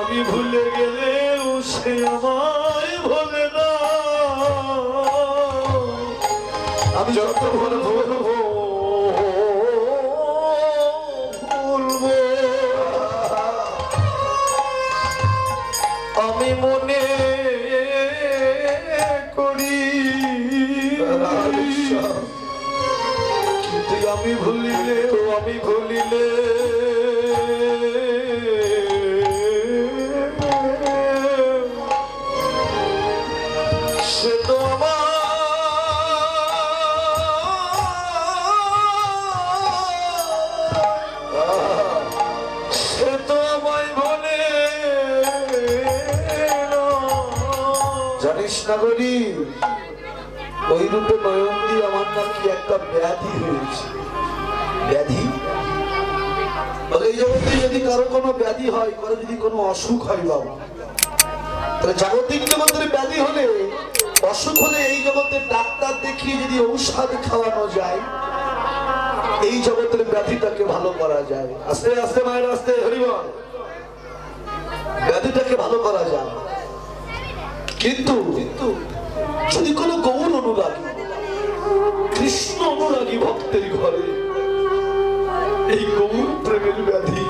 আমি ভুলে গেলেও সে আমায় ভোলে না। আমি যত ভুলবো ওই রূপে নয়ন দিয়ে আমার নাকি একটা ব্যাধি হয়েছে। ব্যাধি? এই জগতে যদি কারও কোনো ব্যাধি হয়, কারও যদি কোনো অসুখ হয় বাবা, তাহলে জাগতিক জগতের ব্যাধি হলে, অসুখ হলে এই জগতের ডাক্তার দেখিয়ে যদি ঔষধ খাওয়ানো যায়, এই জগতের ব্যাধিটাকে ভালো করা যায়। আস্তে আস্তে মায়ের, আস্তে হরিবল ব্যাধিটাকে ভালো করা যায়। কিন্তু কিন্তু যদি কোনো গৌর অনুরাগী, কৃষ্ণ অনুরাগী ভক্তের ঘরে এই গৌর প্রেমের ব্যাধি,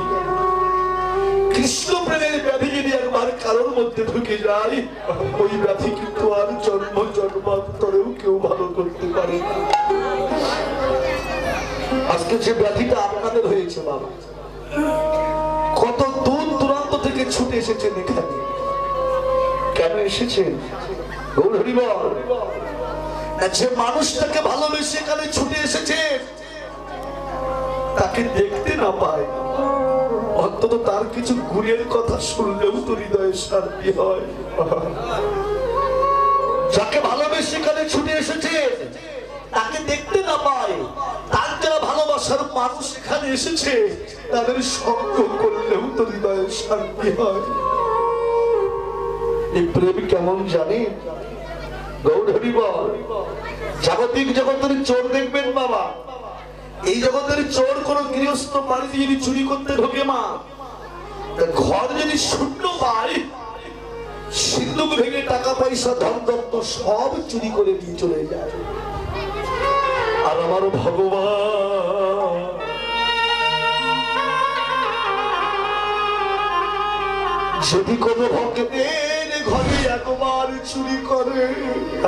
কৃষ্ণ প্রেমের ব্যাধি যদি একবার কারোর মধ্যে ঢুকে যায় ওই ব্যাধি কিন্তু আর জন্ম, জন্মান্তরেও কেউ ভালো করতে পারে আজকে যে ব্যাধিটা আপনাদের হয়েছে, বাবা, কত দূর দূরান্ত থেকে ছুটে এসেছেন এখানে? কেন এসেছেন? যে মানুষটাকে ভালোবেসে এখানে ছুটে এসেছে, তাকে দেখতে না পায়। অন্তত তার কিছু গুণের কথা শুনলেও তো হৃদয়ে শান্তি হয়। যাকে ভালোবেসে এখানে ছুটে এসেছে, তাকে দেখতে না পায়। তার যারা ভালোবাসার মানুষ এখানে এসেছে, তাদের সঙ্গ করলেও তো হৃদয়ে শান্তি হয়। এই প্রেম কেমন জানে গৌরহরি বল। জাগতিক জগতের চোর দেখবেন বাবা। এই জগতের চোর কোন গৃহস্থ বাড়িতে যদি চুরি করতে ঢোকে মা ঘর যদি শূন্য পায়, সিন্ধুক ভেঙে টাকা পয়সা, ধন দত্ত সব চুরি করে নিয়ে চলে যায়। আর আমার ভগবান, যদি কোনো ভক্তের ঘরে একবার চুরি করে।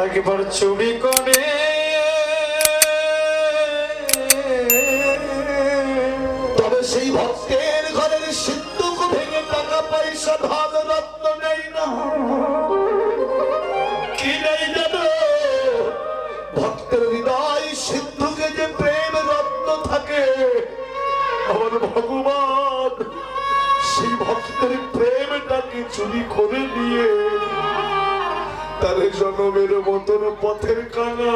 একবার চুরি করে। তবে সেই ভক্তের ঘরের সিন্ধুক ভেঙে টাকা পয়সা, ধন, রত্ন নেই না। কি নেই জানো ভক্তের হৃদয় সিন্ধুকে যে প্রেম, রত্ন থাকে, আমার ভগবান সেই ভক্তের প্রেমটাকে চুরি করে নিয়ে তার জনমের মতন পথের কানা।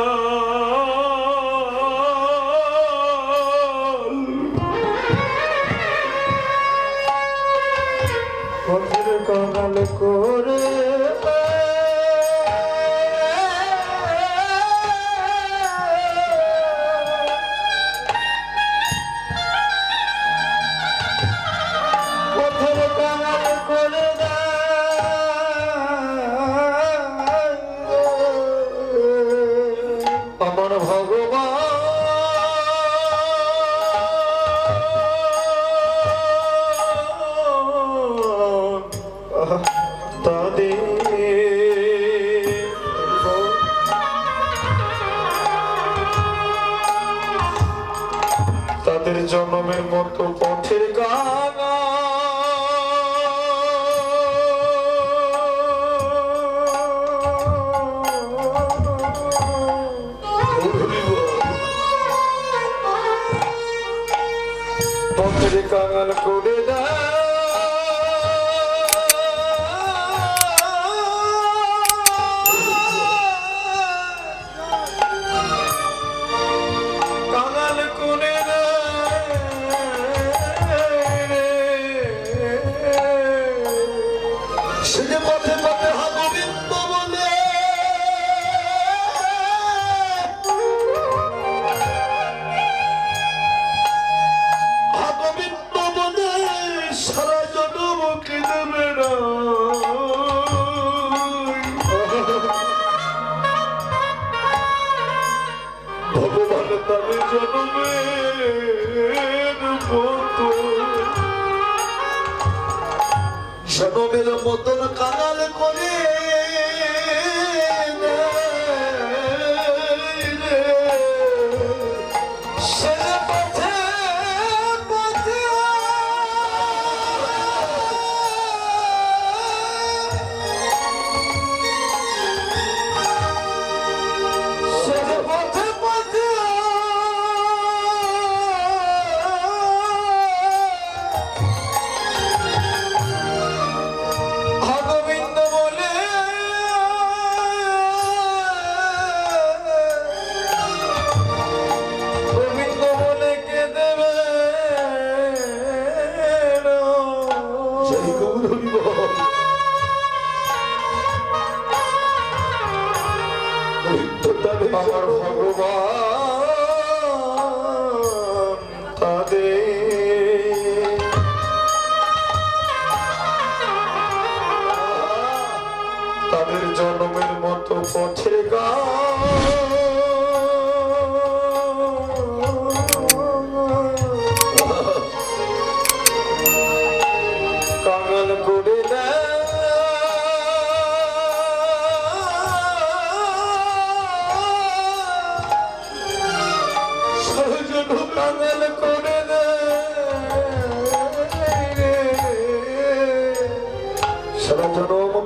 কাঙাল করে জনমের মতো জনমের মতন কাঙাল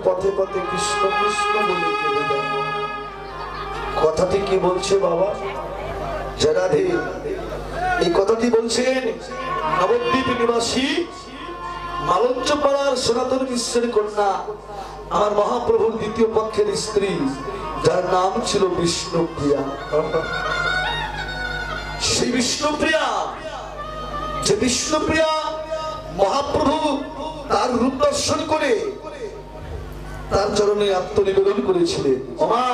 পথে পথে কৃষ্ণ কৃষ্ণ বলে। কথাটি কি বলছে বাবা? এই কথাটি বলছেন নবদ্বীপ নিবাসী মালঞ্চ পাড়ার সনাতন বিশ্বের কন্যা, আমার মহাপ্রভুর দ্বিতীয় পক্ষের স্ত্রী, যার নাম ছিল বিষ্ণুপ্রিয়া। সেই বিষ্ণুপ্রিয়া, যে বিষ্ণুপ্রিয়া মহাপ্রভু তার রূপ দর্শন করে তার চরণে আত্মনিবেদন করেছিলেন ওমা,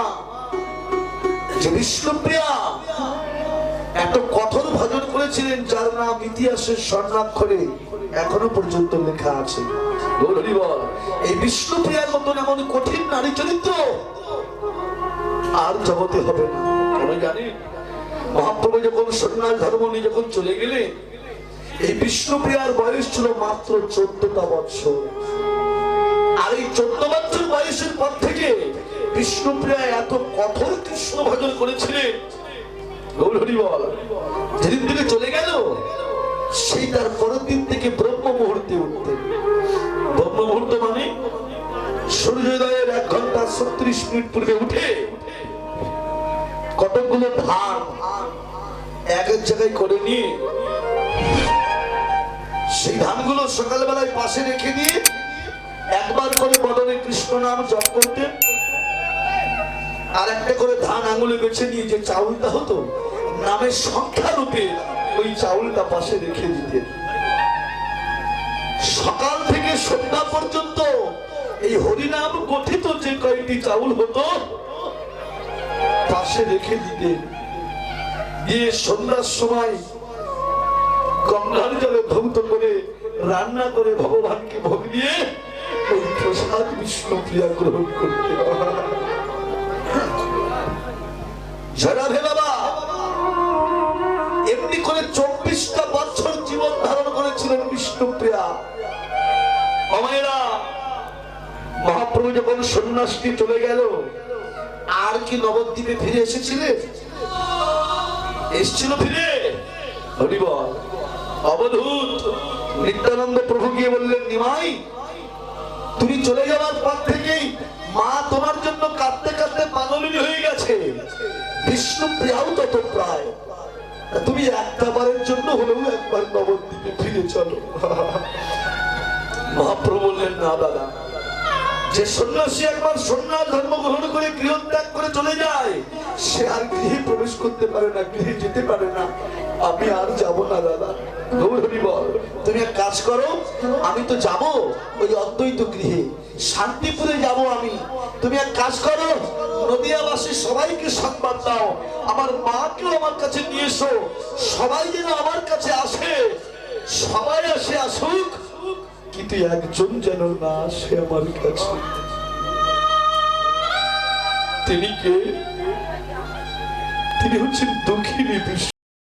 যে বিষ্ণুপ্রিয়া এত কঠোর ভজন করেছিলেন, যার নাম ইতিহাসের স্বর্ণাক্ষরে এখনও পর্যন্ত লেখা আছে। এই বিষ্ণুপ্রিয়ার মতন এমন কঠিন নারী চরিত্র আর জগতে হবে না। জানি? মহাপ্রভু যখন সন্ন্যাস ধর্ম নিয়ে যখন চলে গেলেন, এই বিষ্ণুপ্রিয়ার বয়স ছিল মাত্র চোদ্দটা বছর আর এই চোদ্দ বছর বয়সের পর থেকে বিষ্ণুপ্রিয়া এত কঠোর কৃষ্ণ ভজন করেছিলেন। যেদিন থেকে চলে গেল, সেই তার পরের দিন থেকে ব্রহ্ম মুহূর্তে ব্রহ্ম মুহূর্ত মানে সূর্যোদয়ের এক ঘণ্টা ছত্রিশ মিনিট পূর্বে উঠে কতকগুলো ধান এক এক জায়গায় করে নিয়ে সেই ধানগুলো সকালবেলায় পাশে রেখে দিয়ে একবার করে বদলে কৃষ্ণ নাম জপ করতেন আর একটা করে ধান আঙুলে বেছে নিয়ে যে চাউলটা হতো, নামের সংখ্যা রূপে ওই চাউলটা পাশে রেখে দিতেন সকাল থেকে সন্ধ্যা পর্যন্ত এই হরিনাম গঠিত যে কয়েকটি চাউল হতো, পাশে রেখে দিতেন দিয়ে সন্ধ্যার সময় গঙ্গার জলে ধৌত করে রান্না করে ভগবানকে ভোগ দিয়ে ওই প্রসাদ বিষ্ণুপ্রিয়া গ্রহণ করতে জীবন মহাপ্রভু যখন সন্ন্যাসটি চলে গেল, আর কি নবদ্বীপে ফিরে এসেছিলেন এসছিল ফিরে? হরিবল, অবধূত নিত্যানন্দ প্রভু গিয়ে বললেন, নিমাই তুমি চলে যাওয়ার পর থেকেই মা তোমার জন্য কাঁদতে কাঁদতে পাগলিনী হয়ে গেছে। বিষ্ণু প্রিয়াও তত প্রায় তুমি একটা বারের জন্য হলেও একবার নবদ্বীপে ফিরে চলো। মহাপ্রভু বললেন, না দাদা যে সন্ন্যাসী একবার সন্ন্যাস ধর্ম গ্রহণ করে গৃহত্যাগ করে চলে যায়, সে আর গৃহে প্রবেশ করতে পারে না, গৃহে যেতে পারে না। আমি আর যাব না, দাদা। গৌরী বল, তুমি এক কাজ করো, আমি তো যাব ওই অদ্বৈত গৃহে। শান্তিপুরে যাব আমি। তুমি এক কাজ করো, নদিয়াবাসী সবাইকে সংবাদ দাও। আমার মাকেও আমার কাছে নিয়ে এসো। সবাই যেন আমার কাছে আসে। সবাই আসে আসুক। কিন্তু একজন যেন না আসে আমার কাছে। তিনি কে? তিনি হচ্ছেন দক্ষিণী বিশ্ব।